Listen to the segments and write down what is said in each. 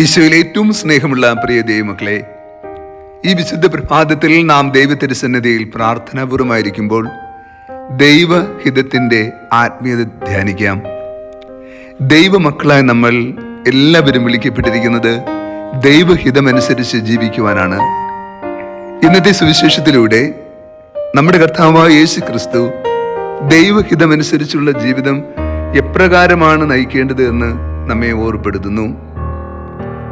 ഈശോയിൽ ഏറ്റവും സ്നേഹമുള്ള പ്രിയ ദൈവമക്കളെ ഈ വിശുദ്ധ പ്രഭാതത്തിൽ നാം ദൈവത്തിരുസന്നിധിയിൽ പ്രാർത്ഥനാപൂർവമായിരിക്കുമ്പോൾ ദൈവഹിതത്തിന്റെ ആത്മീയത ധ്യാനിക്കാം. ദൈവമക്കളായി നമ്മൾ എല്ലാവരും വിളിക്കപ്പെട്ടിരിക്കുന്നത് ദൈവഹിതമനുസരിച്ച് ജീവിക്കുവാനാണ്. ഇന്നത്തെ സുവിശേഷത്തിലൂടെ നമ്മുടെ കർത്താവായ യേശു ക്രിസ്തു ദൈവഹിതമനുസരിച്ചുള്ള ജീവിതം എപ്രകാരമാണ് നയിക്കേണ്ടത് എന്ന് നമ്മെ ഓർപ്പെടുത്തുന്നു.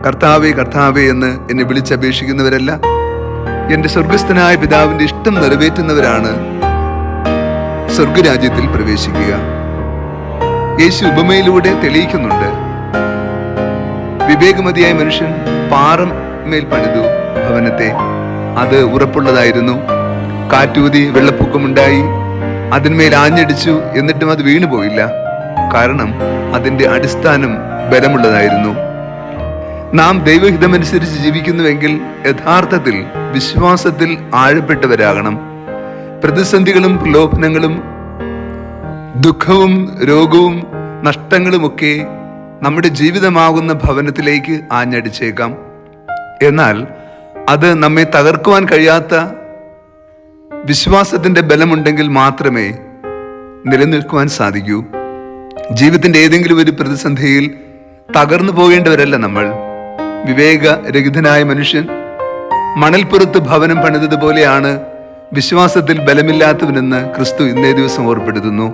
കർത്താവേ കർത്താവേ എന്ന് എന്നെ വിളിച്ചപേക്ഷിക്കുന്നവരല്ല. എന്റെ സ്വർഗസ്ഥനായ പിതാവിന്റെ ഇഷ്ടം നിറവേറ്റുന്നവരാണ് സ്വർഗരാജ്യത്തിൽ പ്രവേശിക്കുക. യേശു ഉപമയിലൂടെ തെളിയിക്കുന്നുണ്ട്. വിവേകമതിയായ മനുഷ്യൻ പാറമേൽ പണിതു ഭവനത്തെ. അത് ഉറപ്പുള്ളതായിരുന്നു. കാറ്റൂതി വെള്ളപ്പൊക്കമുണ്ടായി. അതിന്മേൽ ആഞ്ഞടിച്ചു എന്നിട്ടും അത് വീണുപോയില്ല. കാരണം അതിന്റെ അടിസ്ഥാനം ബലമുള്ളതായിരുന്നു. നാം ദൈവഹിതമനുസരിച്ച് ജീവിക്കുന്നുവെങ്കിൽ യഥാർത്ഥത്തിൽ വിശ്വാസത്തിൽ ആഴപ്പെട്ടവരാകണം. പ്രതിസന്ധികളും പ്രലോഭനങ്ങളും ദുഃഖവും രോഗവും നഷ്ടങ്ങളുമൊക്കെ നമ്മുടെ ജീവിതമാകുന്ന ഭവനത്തിലേക്ക് ആഞ്ഞടിച്ചേക്കാം. എന്നാൽ അത് നമ്മെ തകർക്കുവാൻ കഴിയാത്ത വിശ്വാസത്തിന്റെ ബലമുണ്ടെങ്കിൽ മാത്രമേ നിലനിൽക്കുവാൻ സാധിക്കൂ. ജീവിതത്തിന്റെ ഏതെങ്കിലും ഒരു പ്രതിസന്ധിയിൽ തകർന്നു പോകേണ്ടവരല്ല നമ്മൾ. വിവേകരഹിതനായ മനുഷ്യൻ മണൽപ്പുറത്ത് ഭവനം പണിതതുപോലെയാണ് വിശ്വാസത്തിൽ ബലമില്ലാത്തവനെന്ന് ക്രിസ്തു ഇന്നേ ദിവസം ഓർപ്പെടുത്തുന്നു.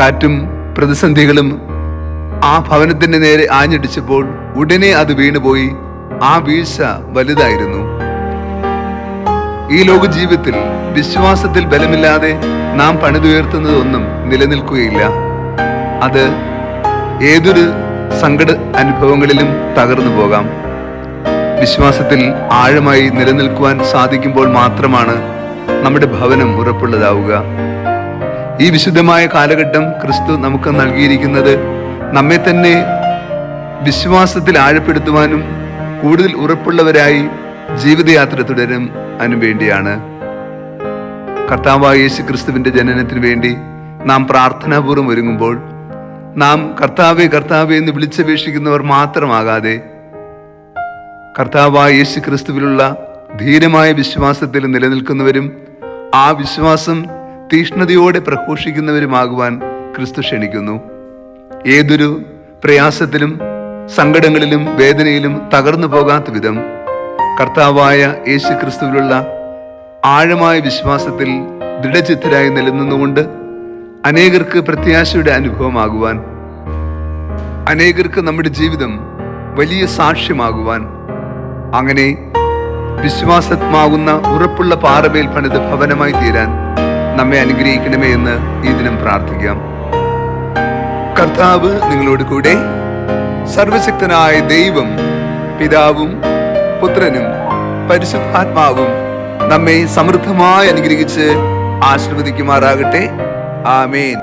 കാറ്റും പ്രതിസന്ധികളും ആ ഭവനത്തിന്റെ നേരെ ആഞ്ഞടിച്ചപ്പോൾ ഉടനെ അത് വീണുപോയി. ആ വീഴ്ച വലുതായിരുന്നു. ഈ ലോക ജീവിതത്തിൽ വിശ്വാസത്തിൽ ബലമില്ലാതെ നാം പണിതുയർത്തുന്നതൊന്നും നിലനിൽക്കുകയില്ല. അത് ഏതൊരു സങ്കട അനുഭവങ്ങളിലും തകർന്നു പോകാം. വിശ്വാസത്തിൽ ആഴമായി നിലനിൽക്കുവാൻ സാധിക്കുമ്പോൾ മാത്രമാണ് നമ്മുടെ ഭവനം ഉറപ്പുള്ളതാവുക. ഈ വിശുദ്ധമായ കാലഘട്ടം ക്രിസ്തു നമുക്ക് നൽകിയിരിക്കുന്നത് നമ്മെ തന്നെ വിശ്വാസത്തിൽ ആഴപ്പെടുത്തുവാനും കൂടുതൽ ഉറപ്പുള്ളവരായി ജീവിതയാത്ര തുടരും വേണ്ടിയാണ്. കർത്താവായ യേശു ക്രിസ്തുവിന്റെ ജനനത്തിന് വേണ്ടി നാം പ്രാർത്ഥനാപൂർവം ഒരുങ്ങുമ്പോൾ നാം കർത്താവെ കർത്താവെ എന്ന് വിളിച്ചപേക്ഷിക്കുന്നവർ മാത്രമാകാതെ കർത്താവായ യേശു ക്രിസ്തുവിലുള്ള ധീരമായ വിശ്വാസത്തിൽ നിലനിൽക്കുന്നവരും ആ വിശ്വാസം തീഷ്ണതയോടെ പ്രഘോഷിക്കുന്നവരുമാകുവാൻ ക്രിസ്തു ക്ഷണിക്കുന്നു. ഏതൊരു പ്രയാസത്തിലും സങ്കടങ്ങളിലും വേദനയിലും തകർന്നു പോകാത്ത വിധം കർത്താവായ യേശു ക്രിസ്തുവിലുള്ള ആഴമായ വിശ്വാസത്തിൽ ദൃഢചിത്തരായി നിലനിന്നുകൊണ്ട് അനേകർക്ക് പ്രത്യാശയുടെ അനുഭവമാകുവാൻ അനേകർക്ക് നമ്മുടെ ജീവിതം വലിയ സാക്ഷ്യമാകുവാൻ അങ്ങനെ വിശ്വാസമാകുന്ന ഉറപ്പുള്ള പാറമേൽ പണിത് ഭവനമായി തീരാൻ നമ്മെ അനുഗ്രഹിക്കണമേ എന്ന് ഈ ദിനം പ്രാർത്ഥിക്കാം. കർത്താവ് നിങ്ങളോട് കൂടെ സർവശക്തനായ ദൈവം പിതാവും പുത്രനും പരിശുദ്ധാത്മാവും നമ്മെ സമൃദ്ധമായി അനുഗ്രഹിച്ച് ആശീർവദിക്കുമാറാകട്ടെ. ആമേൻ